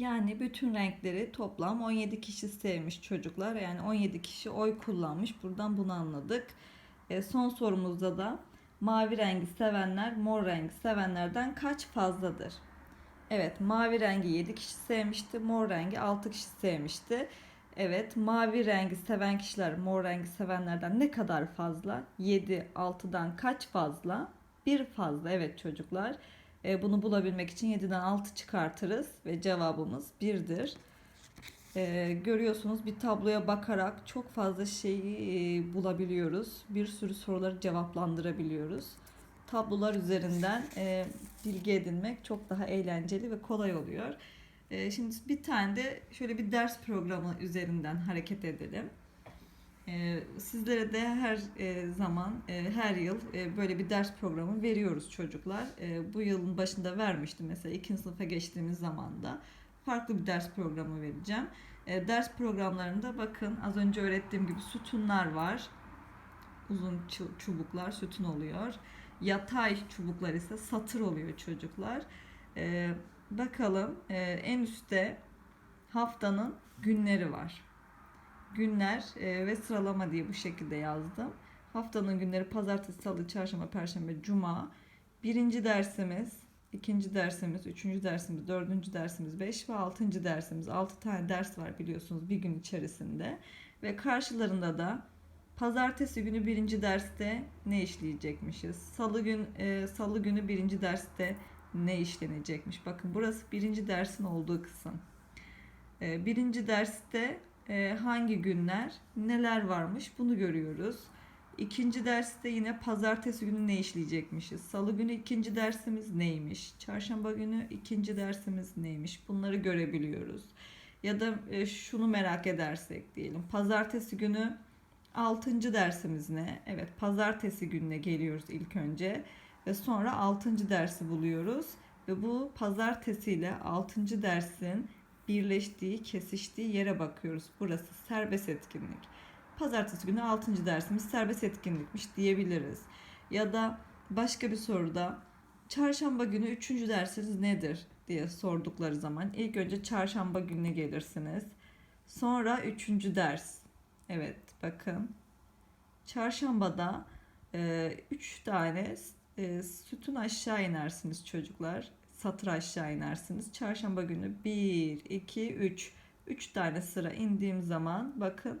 Yani bütün renkleri toplam 17 kişi sevmiş çocuklar. Yani 17 kişi oy kullanmış. Buradan bunu anladık. E, son sorumuzda da mavi rengi sevenler mor rengi sevenlerden kaç fazladır? Evet mavi rengi 7 kişi sevmişti. Mor rengi 6 kişi sevmişti. Evet mavi rengi seven kişiler mor rengi sevenlerden ne kadar fazla? 7 6'dan kaç fazla? Bir fazla evet çocuklar. E, bunu bulabilmek için 7'den 6 çıkartırız ve cevabımız 1'dir. E, görüyorsunuz bir tabloya bakarak çok fazla şeyi e, bulabiliyoruz. Bir sürü soruları cevaplandırabiliyoruz. Tablolar üzerinden e, bilgi edinmek çok daha eğlenceli ve kolay oluyor. E, şimdi bir tane de şöyle bir ders programı üzerinden hareket edelim. E, sizlere de her e, zaman, e, her yıl e, böyle bir ders programı veriyoruz çocuklar. Bu yılın başında vermiştim mesela ikinci sınıfa geçtiğimiz zaman da farklı bir ders programı vereceğim. Ders programlarında bakın az önce öğrettiğim gibi sütunlar var. Uzun çu- çubuklar sütun oluyor. Yatay çubuklar ise satır oluyor çocuklar. Bakalım en üstte haftanın günleri var günler e, ve sıralama diye bu şekilde yazdım. Haftanın günleri pazartesi, salı, çarşamba, perşembe, cuma. Birinci dersimiz, ikinci dersimiz, üçüncü dersimiz, dördüncü dersimiz, beş ve altıncı dersimiz. Altı tane ders var biliyorsunuz bir gün içerisinde. Ve karşılarında da pazartesi günü birinci derste ne işleyecekmişiz? Salı gün e, salı günü birinci derste ne işlenecekmiş? Bakın burası birinci dersin olduğu kısım. E, birinci derste e, hangi günler neler varmış bunu görüyoruz. İkinci derste yine pazartesi günü ne işleyecekmişiz? Salı günü ikinci dersimiz neymiş? Çarşamba günü ikinci dersimiz neymiş? Bunları görebiliyoruz. Ya da e, şunu merak edersek diyelim. Pazartesi günü altıncı dersimiz ne? Evet pazartesi gününe geliyoruz ilk önce. Ve sonra altıncı dersi buluyoruz. Ve bu pazartesi ile altıncı dersin birleştiği, kesiştiği yere bakıyoruz. Burası serbest etkinlik. Pazartesi günü 6. dersimiz serbest etkinlikmiş diyebiliriz. Ya da başka bir soruda çarşamba günü 3. dersiniz nedir diye sordukları zaman ilk önce çarşamba gününe gelirsiniz. Sonra 3. ders. Evet bakın. Çarşambada 3 tane e, sütun aşağı inersiniz çocuklar satır aşağı inersiniz. Çarşamba günü 1, 2, 3. 3 tane sıra indiğim zaman bakın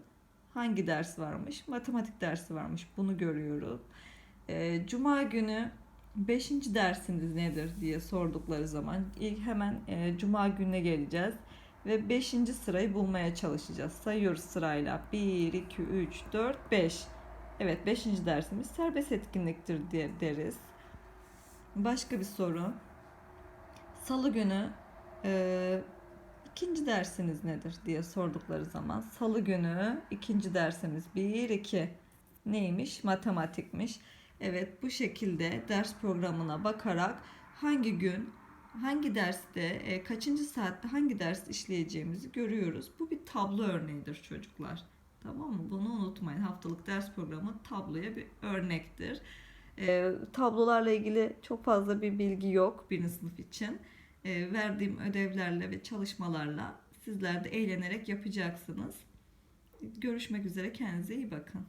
hangi ders varmış? Matematik dersi varmış. Bunu görüyoruz. E, Cuma günü 5. dersiniz nedir diye sordukları zaman ilk hemen e, Cuma gününe geleceğiz. Ve 5. sırayı bulmaya çalışacağız. Sayıyoruz sırayla. 1, 2, 3, 4, 5. Evet 5. dersimiz serbest etkinliktir deriz. Başka bir soru. Salı günü e, ikinci dersiniz nedir diye sordukları zaman Salı günü ikinci dersimiz 1 2 neymiş? Matematikmiş. Evet bu şekilde ders programına bakarak hangi gün hangi derste e, kaçıncı saatte hangi ders işleyeceğimizi görüyoruz. Bu bir tablo örneğidir çocuklar. Tamam mı? Bunu unutmayın. Haftalık ders programı tabloya bir örnektir. E, tablolarla ilgili çok fazla bir bilgi yok birinci sınıf için. E, verdiğim ödevlerle ve çalışmalarla sizler de eğlenerek yapacaksınız. Görüşmek üzere. Kendinize iyi bakın.